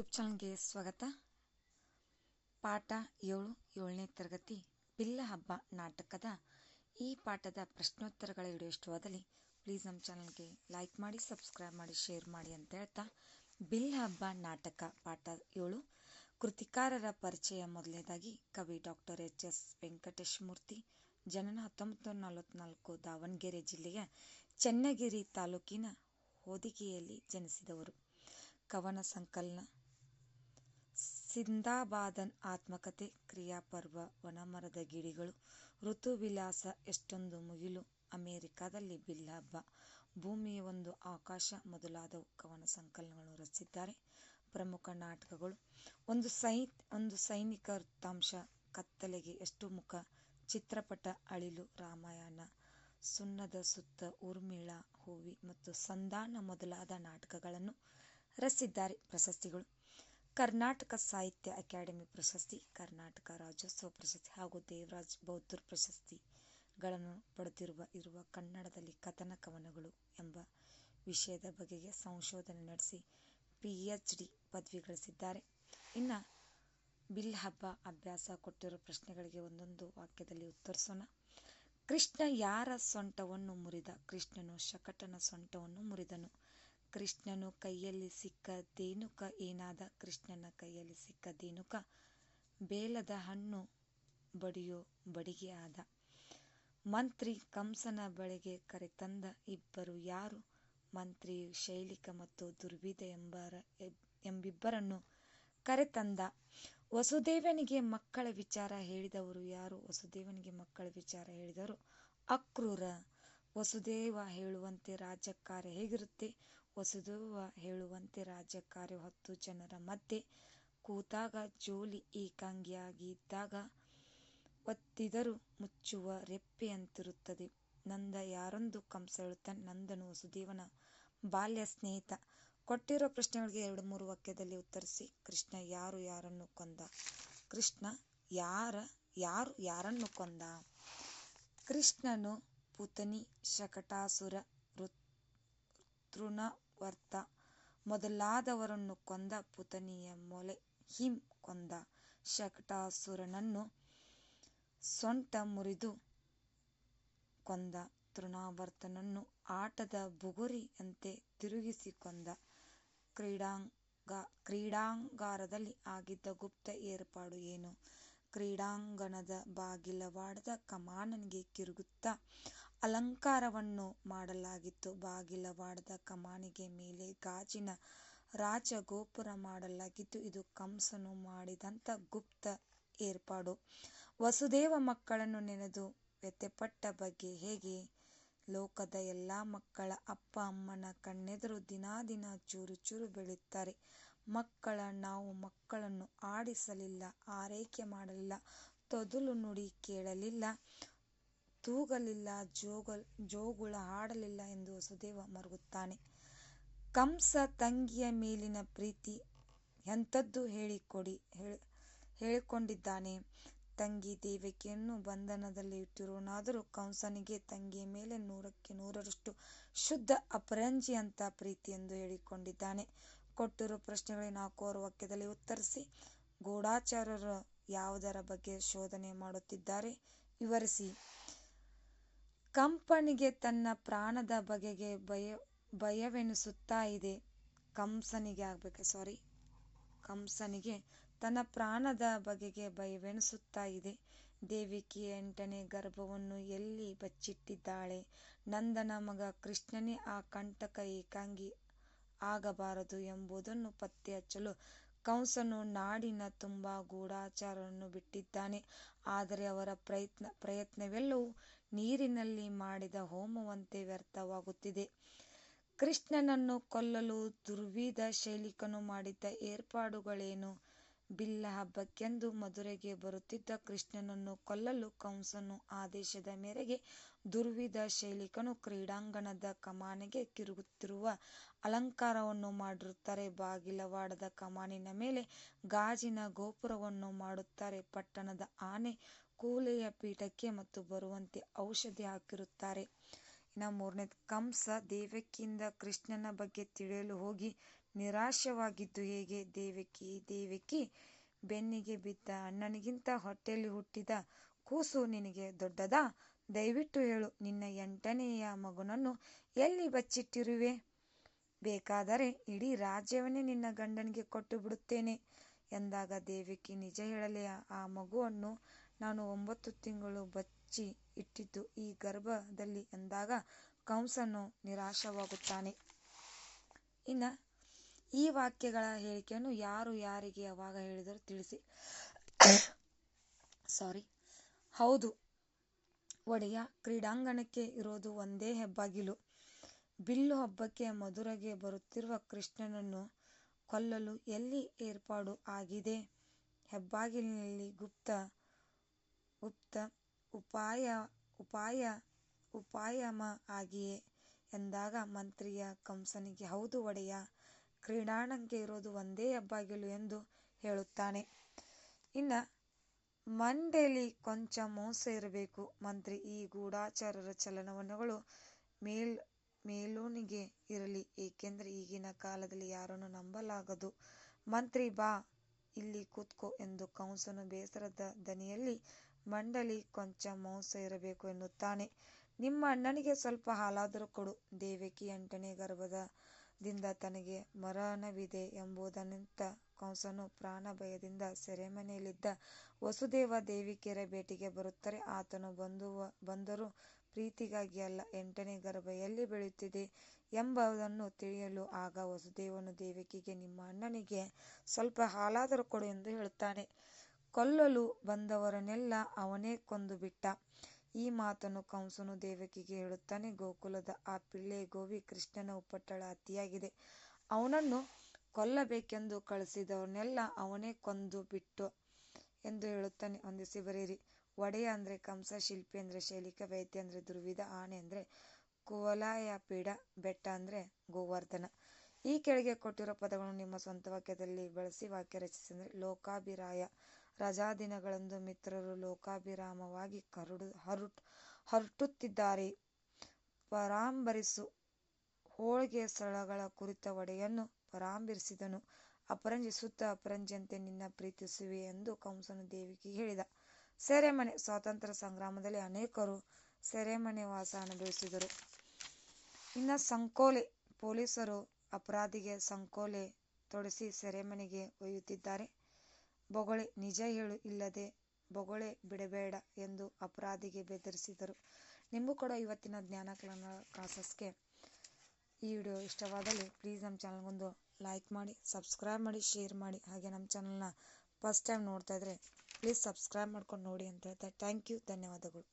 YouTube ಚಾನಲ್ಗೆ ಸ್ವಾಗತ. ಪಾಠ ಏಳು, ಏಳನೇ ತರಗತಿ, ಬಿಲ್ಲ ಹಬ್ಬ ನಾಟಕದ ಈ ಪಾಠದ ಪ್ರಶ್ನೋತ್ತರಗಳ ವಿಡಿಯೋ ಇಷ್ಟವಾದಲ್ಲಿ ಪ್ಲೀಸ್ ನಮ್ಮ ಚಾನಲ್ಗೆ ಲೈಕ್ ಮಾಡಿ ಸಬ್ಸ್ಕ್ರೈಬ್ ಮಾಡಿ ಶೇರ್ ಮಾಡಿ ಅಂತ ಹೇಳ್ತಾ ಬಿಲ್ ಹಬ್ಬ ನಾಟಕ ಪಾಠ ಏಳು. ಕೃತಿಕಾರರ ಪರಿಚಯ ಮೊದಲನೇದಾಗಿ ಕವಿ doctor H S Venkatesh Murthy, ಜನನ ಹತ್ತೊಂಬತ್ತು ನೂರ ದಾವಣಗೆರೆ ಜಿಲ್ಲೆಯ ಚನ್ನಗಿರಿ ತಾಲೂಕಿನ ಹೊದಿಗೆಯಲ್ಲಿ ಜನಿಸಿದವರು. ಕವನ ಸಂಕಲನ ಸಿಂದಾಬಾದನ್ ಆತ್ಮಕಥೆ ಕ್ರಿಯಾಪರ್ವ ವನಮರದ ಗಿಳಿಗಳು ಋತುವಿಲಾಸ ಎಷ್ಟೊಂದು ಮುಗಿಲು. ಅಮೆರಿಕಾದಲ್ಲಿ ಬಿಲ್ ಹಬ್ಬ ಭೂಮಿಯ ಒಂದು ಆಕಾಶ ಮೊದಲಾದ ಕವನ ಸಂಕಲನಗಳನ್ನು ರಚಿಸಿದ್ದಾರೆ. ಪ್ರಮುಖ ನಾಟಕಗಳು. ಒಂದು ಸೈ ಒಂದು ಸೈನಿಕ ವೃತ್ತಾಂಶ. ಕತ್ತಲೆಗೆ ಎಷ್ಟು ಮುಖ. ಚಿತ್ರಪಟ ಅಳಿಲು ರಾಮಾಯಣ. ಸುಣ್ಣದ ಸುತ್ತ ಊರ್ಮಿಳಾ ಹೂವಿ ಮತ್ತು ಸಂಧಾನ ಮೊದಲಾದ ನಾಟಕಗಳನ್ನು ರಚಿಸಿದ್ದಾರೆ ಪ್ರಶಸ್ತಿಗಳು. ಕರ್ನಾಟಕ ಸಾಹಿತ್ಯ ಅಕಾಡೆಮಿ ಪ್ರಶಸ್ತಿ, ಕರ್ನಾಟಕ ರಾಜ್ಯೋತ್ಸವ ಪ್ರಶಸ್ತಿ ಹಾಗೂ ದೇವರಾಜ್ ಬೌದ್ಧರ್ ಪ್ರಶಸ್ತಿಗಳನ್ನು ಪಡೆದಿರುವ, ಇರುವ ಕನ್ನಡದಲ್ಲಿ ಕಥನ ಕವನಗಳು ಎಂಬ ವಿಷಯದ ಬಗೆಗೆ ಸಂಶೋಧನೆ ನಡೆಸಿ ಪಿ ಎಚ್ ಡಿ ಪದವಿ ಗಳಿಸಿದ್ದಾರೆ. ಇನ್ನು ಬಿಲ್ ಹಬ್ಬ ಅಭ್ಯಾಸ ಕೊಟ್ಟಿರೋ ಪ್ರಶ್ನೆಗಳಿಗೆ ಒಂದೊಂದು ವಾಕ್ಯದಲ್ಲಿ ಉತ್ತರಿಸೋಣ. ಕೃಷ್ಣ ಯಾರ ಸೊಂಟವನ್ನು ಮುರಿದ? ಕೃಷ್ಣನು ಶಕಟನ ಸೊಂಟವನ್ನು ಮುರಿದನು. ಕೃಷ್ಣನು ಕೈಯಲ್ಲಿ ಸಿಕ್ಕ ದೇನುಕ ಏನಾದ ಕೃಷ್ಣನ ಕೈಯಲ್ಲಿ ಸಿಕ್ಕ ದೇನುಕ ಬೇಲದ ಹಣ್ಣು ಬಡಿಯೋ ಬಡಿಗೆ ಆದ. ಮಂತ್ರಿ ಕಂಸನ ಬಳಿಗೆ ಕರೆತಂದ ಇಬ್ಬರು ಯಾರು? ಮಂತ್ರಿ ಶೈಲಿಕ ಮತ್ತು ದುರ್ವಿದ ಎಂಬರ, ಎಂಬಿಬ್ಬರನ್ನು ಕರೆತಂದ. ವಸುದೇವನಿಗೆ ಮಕ್ಕಳ ವಿಚಾರ ಹೇಳಿದವರು ಯಾರು? ವಸುದೇವನಿಗೆ ಮಕ್ಕಳ ವಿಚಾರ ಹೇಳಿದರು ಅಕ್ರೂರ. ವಸುದೇವ ಹೇಳುವಂತೆ ರಾಜಕಾರ್ಯ ಹೇಗಿರುತ್ತೆ? ವಸುದೇವ ಹೇಳುವಂತೆ ರಾಜ್ಯಕಾರ್ಯ ಹತ್ತು ಜನರ ಮಧ್ಯೆ ಕೂತಾಗ ಜೋಲಿ ಏಕಾಂಗಿಯಾಗಿದ್ದಾಗ ಒತ್ತಿದರೂ ಮುಚ್ಚುವ ರೆಪ್ಪೆಯಂತಿರುತ್ತದೆ ನಂದ ಯಾರೊಂದು ಹೇಳುತ್ತಾನೆ ನಂದನು ವಸುದೇವನ ಬಾಲ್ಯ ಸ್ನೇಹಿತ. ಕೊಟ್ಟಿರೋ ಪ್ರಶ್ನೆಗಳಿಗೆ ಎರಡು ಮೂರು ವಾಕ್ಯದಲ್ಲಿ ಉತ್ತರಿಸಿ. ಕೃಷ್ಣ ಯಾರು ಯಾರನ್ನು ಕೊಂದ? ಕೃಷ್ಣ ಯಾರ ಯಾರು ಯಾರನ್ನು ಕೊಂದ? ಕೃಷ್ಣನು ಪುತನಿ ಶಕಟಾಸುರ ತೃಣವರ್ತ ಮೊದಲಾದವರನ್ನು ಕೊಂದ ಪುತನಿಯ ಮೊಲೆ. ಹಿಂ ಕೊಂದ ಶಕಟಾಸುರನನ್ನು ಸೊಂಟ ಮುರಿದು ಕೊಂದ ತೃಣಾವರ್ತನನ್ನು ಆಟದ ಬುಗುರಿಯಂತೆ ತಿರುಗಿಸಿ ಕೊಂದ. ಕ್ರೀಡಾಂಗ, ಕ್ರೀಡಾಂಗಾರದಲ್ಲಿ ಆಗಿದ್ದ ಗುಪ್ತ ಏರ್ಪಾಡು ಏನು? ಕ್ರೀಡಾಂಗಣದ ಬಾಗಿಲವಾಡದ ಕಮಾನನಿಗೆ ಕಿರುಗುತ್ತಾ ಅಲಂಕಾರವನ್ನು ಮಾಡಲಾಗಿತ್ತು. ಬಾಗಿಲವಾಡದ ಕಮಾನಿಗೆ ಮೇಲೆ ಗಾಜಿನ ರಾಜಗೋಪುರ ಮಾಡಲಾಗಿತ್ತು. ಇದು ಕಂಸನು ಮಾಡಿದಂಥ ಗುಪ್ತ ಏರ್ಪಾಡು. ವಸುದೇವ ಮಕ್ಕಳನ್ನು ನೆನೆದು ವ್ಯಥೆಪಟ್ಟ ಬಗ್ಗೆ ಹೇಗೆ? ಲೋಕದ ಎಲ್ಲ ಮಕ್ಕಳ ಅಪ್ಪ, ಅಮ್ಮನ ಕಣ್ಣೆದುರು ದಿನಾ ದಿನ ಚೂರು ಚೂರು ಬೆಳೆಯುತ್ತಾರೆ ಮಕ್ಕಳ ನಾವು ಮಕ್ಕಳನ್ನು ಆಡಿಸಲಿಲ್ಲ, ಆರೈಕೆ ಮಾಡಲಿಲ್ಲ, ತೊದಲು ನುಡಿ ಕೇಳಲಿಲ್ಲ. ತೂಗಲಿಲ್ಲ ಜೋಗ ಜೋಗುಳ ಹಾಡಲಿಲ್ಲ ಎಂದು ವಸುದೇವ ಮರುಗುತ್ತಾನೆ. ಕಂಸ ತಂಗಿಯ ಮೇಲಿನ ಪ್ರೀತಿ ಎಂಥದ್ದು ಹೇಳಿಕೊಡಿ ಹೇಳಿಕೊಂಡಿದ್ದಾನೆ. ತಂಗಿ ದೇವಿಕೆಯನ್ನು ಬಂಧನದಲ್ಲಿ ಇಟ್ಟಿರುವನಾದರೂ ಕಂಸನಿಗೆ ತಂಗಿಯ ಮೇಲೆ ನೂರಕ್ಕೆ ನೂರರಷ್ಟು ಶುದ್ಧ ಅಪರಂಜಿ ಅಂತ ಪ್ರೀತಿ ಎಂದು ಹೇಳಿಕೊಂಡಿದ್ದಾನೆ. ಕೊಟ್ಟಿರೋ ಪ್ರಶ್ನೆಗಳಿಗೆ ನಾಲ್ಕೂವರೆ ವಾಕ್ಯದಲ್ಲಿ ಉತ್ತರಿಸಿ ಗೂಢಾಚಾರರು ಯಾವುದರ ಬಗ್ಗೆ ಶೋಧನೆ ಮಾಡುತ್ತಿದ್ದಾರೆ? ವಿವರಿಸಿ. ಕಂಪನಿಗೆ ತನ್ನ ಪ್ರಾಣದ ಬಗೆಗೆ ಭಯ, ಭಯವೆನಿಸುತ್ತಾ ಇದೆ. ಕಂಸನಿಗೆ ಆಗ್ಬೇಕು ಸಾರಿ ಕಂಸನಿಗೆ ತನ್ನ ಪ್ರಾಣದ ಬಗೆಗೆ ಭಯವೆನಿಸುತ್ತಾ ಇದೆ. ದೇವಿಕಿ ಎಂಟನೇ ಗರ್ಭವನ್ನು ಎಲ್ಲಿ ಬಚ್ಚಿಟ್ಟಿದ್ದಾಳೆ? ನಂದನ ಮಗ ಕೃಷ್ಣನೇ ಆ ಕಂಟಕ ಏಕಾಂಗಿ ಆಗಬಾರದು ಎಂಬುದನ್ನು ಪತ್ತೆ ಹಚ್ಚಲು ಕಂಸನು ನಾಡಿನ ತುಂಬ ಗೂಢಾಚಾರವನ್ನು ಬಿಟ್ಟಿದ್ದಾನೆ. ಆದರೆ ಅವರ ಪ್ರಯತ್ನ, ಪ್ರಯತ್ನವೆಲ್ಲವೂ ನೀರಿನಲ್ಲಿ ಮಾಡಿದ ಹೋಮವಂತೆ ವ್ಯರ್ಥವಾಗುತ್ತಿದೆ. ಕೃಷ್ಣನನ್ನು ಕೊಲ್ಲಲು ದುರ್ವಿಧ ಶೈಲಿಕನು ಮಾಡಿದ್ದ ಏರ್ಪಾಡುಗಳೇನು? ಬಿಲ್ಲ ಹಬ್ಬಕ್ಕೆಂದು ಮಧುರೆಗೆ ಬರುತ್ತಿದ್ದ ಕೃಷ್ಣನನ್ನು ಕೊಲ್ಲಲು ಕಂಸನು ಆದೇಶದ ಮೇರೆಗೆ ದುರ್ವಿಧ ಶೈಲಿಕನು ಕ್ರೀಡಾಂಗಣದ ಕಮಾನಿಗೆ ಕಿರುಗುತ್ತಿರುವ ಅಲಂಕಾರವನ್ನು ಮಾಡಿರುತ್ತಾರೆ. ಬಾಗಿಲವಾಡದ ಕಮಾನಿನ ಮೇಲೆ ಗಾಜಿನ ಗೋಪುರವನ್ನು ಮಾಡುತ್ತಾರೆ. ಪಟ್ಟಣದ ಆನೆ ಕೂಲೆಯ ಪೀಠಕ್ಕೆ ಮತ್ತು ಬರುವಂತೆ ಔಷಧಿ ಹಾಕಿರುತ್ತಾರೆ. ಇನ್ನು ಮೂರನೇ ಕಂಸ ದೇವಕಿಯಿಂದ ಕೃಷ್ಣನ ಬಗ್ಗೆ ತಿಳಿಯಲು ಹೋಗಿ ನಿರಾಶವಾಗಿದ್ದು ಹೇಗೆ? ದೇವಕಿ ದೇವಕಿ, ಬೆನ್ನಿಗೆ ಬಿದ್ದ ಅಣ್ಣನಿಗಿಂತ ಹೊಟ್ಟೆಯಲ್ಲಿ ಹುಟ್ಟಿದ ಕೂಸು ನಿನಗೆ ದೊಡ್ಡದಾ? ದಯವಿಟ್ಟು ಹೇಳು, ನಿನ್ನ ಎಂಟನೆಯ ಮಗನನ್ನು ಎಲ್ಲಿ ಬಚ್ಚಿಟ್ಟಿರುವೆ? ಬೇಕಾದರೆ ಇಡೀ ರಾಜ್ಯವನ್ನೇ ನಿನ್ನ ಗಂಡನಿಗೆ ಕೊಟ್ಟು ಬಿಡುತ್ತೇನೆ ಎಂದಾಗ ದೇವಕಿ ನಿಜ ಹೇಳಲಿ, ಆ ಮಗುವನ್ನು ನಾನು ಒಂಬತ್ತು ತಿಂಗಳು ಬಚ್ಚಿ ಇಟ್ಟಿದ್ದು ಈ ಗರ್ಭದಲ್ಲಿ ಎಂದಾಗ ಕಂಸನು ನಿರಾಶವಾಗುತ್ತಾನೆ. ಇನ್ನು ಈ ವಾಕ್ಯಗಳ ಹೇಳಿಕೆಯನ್ನು ಯಾರು ಯಾರಿಗೆ ಯಾವಾಗ ಹೇಳಿದರು ತಿಳಿಸಿ. ಸಾರಿ ಹೌದು. ಒಡೆಯ, ಕ್ರೀಡಾಂಗಣಕ್ಕೆ ಇರೋದು ಒಂದೇ ಹೆಬ್ಬಾಗಿಲು. ಬಿಲ್ಲು ಹಬ್ಬಕ್ಕೆ ಮಧುರೆಗೆ ಬರುತ್ತಿರುವ ಕೃಷ್ಣನನ್ನು ಕೊಲ್ಲಲು ಎಲ್ಲಿ ಏರ್ಪಾಡು ಆಗಿದೆ? ಹೆಬ್ಬಾಗಿಲಿನಲ್ಲಿ ಗುಪ್ತ ಗುಪ್ತ ಉಪಾಯ ಉಪಾಯ, ಉಪಾಯಮ ಆಗಿಯೇ ಎಂದಾಗ ಮಂತ್ರಿಯ ಕಂಸನಿಗೆ, ಹೌದು ಒಡೆಯ ಕ್ರೀಡಾಂಗಣಕ್ಕೆ ಇರೋದು ಒಂದೇ ಹೆಬ್ಬಾಗಿಲು ಎಂದು ಹೇಳುತ್ತಾನೆ. ಇನ್ನು ಮಂಡೆಲಿ ಕೊಂಚ ಮೋಸ ಇರಬೇಕು. ಮಂತ್ರಿ ಈ ಗೂಢಾಚಾರರ ಚಲನವಲನಗಳು ಮೇಲ್, ಮೇಲೂನಿಗೆ ಇರಲಿ. ಏಕೆಂದರೆ ಈಗಿನ ಕಾಲದಲ್ಲಿ ಯಾರನ್ನು ನಂಬಲಾಗದು. ಮಂತ್ರಿ ಬಾ, ಇಲ್ಲಿ ಕೂತ್ಕೋ ಎಂದು ಕಂಸನು ಬೇಸರದ ದನಿಯಲ್ಲಿ ಮಂಡಲಿ ಕೊಂಚ ಮೋಸ ಇರಬೇಕು ಎನ್ನುತ್ತಾನೆ. ನಿಮ್ಮ ಅಣ್ಣನಿಗೆ ಸ್ವಲ್ಪ ಹಾಲಾದರೂ ಕೊಡು. ದೇವಕಿ ಎಂಟನೇ ಗರ್ಭದಿಂದ ತನಗೆ ಮರಣವಿದೆ ಎಂಬುದನ್ನಿಂತ ಕಂಸನು ಪ್ರಾಣ ಭಯದಿಂದ ಸೆರೆಮನೆಯಲ್ಲಿದ್ದ ವಸುದೇವ ದೇವಿಕೆಯರ ಭೇಟಿಗೆ ಬರುತ್ತಾರೆ. ಆತನು ಬಂದು ಬಂದರೂ ಪ್ರೀತಿಗಾಗಿ ಅಲ್ಲ, ಎಂಟನೇ ಗರ್ಭ ಎಲ್ಲಿ ಬೆಳೆಯುತ್ತಿದೆ ಎಂಬುದನ್ನು ತಿಳಿಯಲು ಆಗ ವಸುದೇವನು ದೇವಕಿಗೆ, ನಿಮ್ಮ ಅಣ್ಣನಿಗೆ ಸ್ವಲ್ಪ ಹಾಲಾದರೂ ಕೊಡು ಎಂದು ಹೇಳುತ್ತಾನೆ. ಕೊಲ್ಲಲು ಬಂದವರನ್ನೆಲ್ಲ ಅವನೇ ಕೊಂದು ಬಿಟ್ಟ ಈ ಮಾತನ್ನು ಕಂಸನು ದೇವಕಿಗೆ ಹೇಳುತ್ತಾನೆ. ಗೋಕುಲದ ಆ ಪಿಳ್ಳೆ ಗೋವಿ ಕೃಷ್ಣನ ಉಪಟಳ ಅತಿಯಾಗಿದೆ. ಅವನನ್ನು ಕೊಲ್ಲಬೇಕೆಂದು ಕಳಿಸಿದವನ್ನೆಲ್ಲ ಅವನೇ ಕೊಂದು ಬಿಟ್ಟು ಎಂದು ಹೇಳುತ್ತಾನೆ. ಹೊಂದಿಸಿ ಬರೆಯಿರಿ. ಒಡೆಯ ಅಂದರೆ ಕಂಸ, ಶಿಲ್ಪಿ ಅಂದರೆ ಶೈಲಿಕ, ವೈದ್ಯ ಅಂದರೆ ದುರ್ವಿಧ, ಆನೆ ಅಂದರೆ ಕುವಲಾಯ ಪೀಡ ಬೆಟ್ಟ ಅಂದರೆ ಗೋವರ್ಧನ. ಈ ಕೆಳಗೆ ಕೊಟ್ಟಿರೋ ಪದಗಳನ್ನು ನಿಮ್ಮ ಸ್ವಂತ ವಾಕ್ಯದಲ್ಲಿ ಬಳಸಿ ವಾಕ್ಯ ರಚಿಸಿ ಅಂದರೆ ಲೋಕಾಭಿರಾಯ. ರಜಾದಿನಗಳಂದು ಮಿತ್ರರು ಲೋಕಾಭಿರಾಮವಾಗಿ ಹರಟುತ್ತಿದ್ದಾರೆ. ಪರಾಂಬರಿಸು ಹೋಳಿಗೆ ಸ್ಥಳಗಳ ಕುರಿತ ಒಡೆಯನ್ನು ಪರಾಂಬರಿಸಿದನು. ಅಪರಂಜಿ, ಸುತ್ತ ಅಪರಂಜಿಯಂತೆ ನಿನ್ನ ಪ್ರೀತಿಸುವೆ ಎಂದು ಕಂಸನು ದೇವಿಗೆ ಹೇಳಿದ. ಸೆರೆಮನೆ, ಸ್ವಾತಂತ್ರ್ಯ ಸಂಗ್ರಾಮದಲ್ಲಿ ಅನೇಕರು ಸೆರೆಮನೆ ವಾಸ ಅನುಭವಿಸಿದರು. ಇನ್ನ ಸಂಕೋಲೆ, ಪೊಲೀಸರು ಅಪರಾಧಿಗೆ ಸಂಕೋಲೆ ತೊಡಿಸಿ ಸೆರೆಮನೆಗೆ ಒಯ್ಯುತ್ತಿದ್ದಾರೆ. ಬೊಗಳೆ, ನಿಜ ಹೇಳು, ಇಲ್ಲದೆ ಬೊಗಳೆ ಬಿಡಬೇಡ ಎಂದು ಅಪರಾಧಿಗೆ ಬೆದರಿಸಿದರು. ನಿಮಗೂ ಕೂಡ ಇವತ್ತಿನ ಜ್ಞಾನ ಕ್ಲಾಸಸ್ಗೆ ಈ ವಿಡಿಯೋ ಇಷ್ಟವಾದಲ್ಲಿ ಪ್ಲೀಸ್ ನಮ್ಮ ಚಾನಲ್ಗೊಂದು ಲೈಕ್ ಮಾಡಿ, ಸಬ್ಸ್ಕ್ರೈಬ್ ಮಾಡಿ, ಶೇರ್ ಮಾಡಿ. ಹಾಗೆ ನಮ್ಮ ಚಾನಲ್ನ ಫಸ್ಟ್ ಟೈಮ್ ನೋಡ್ತಾ ಇದ್ದರೆ ಪ್ಲೀಸ್ ಸಬ್ಸ್ಕ್ರೈಬ್ ಮಾಡ್ಕೊಂಡು ನೋಡಿ ಅಂತ ಹೇಳ್ತಾ ಥ್ಯಾಂಕ್ ಯು, ಧನ್ಯವಾದಗಳು.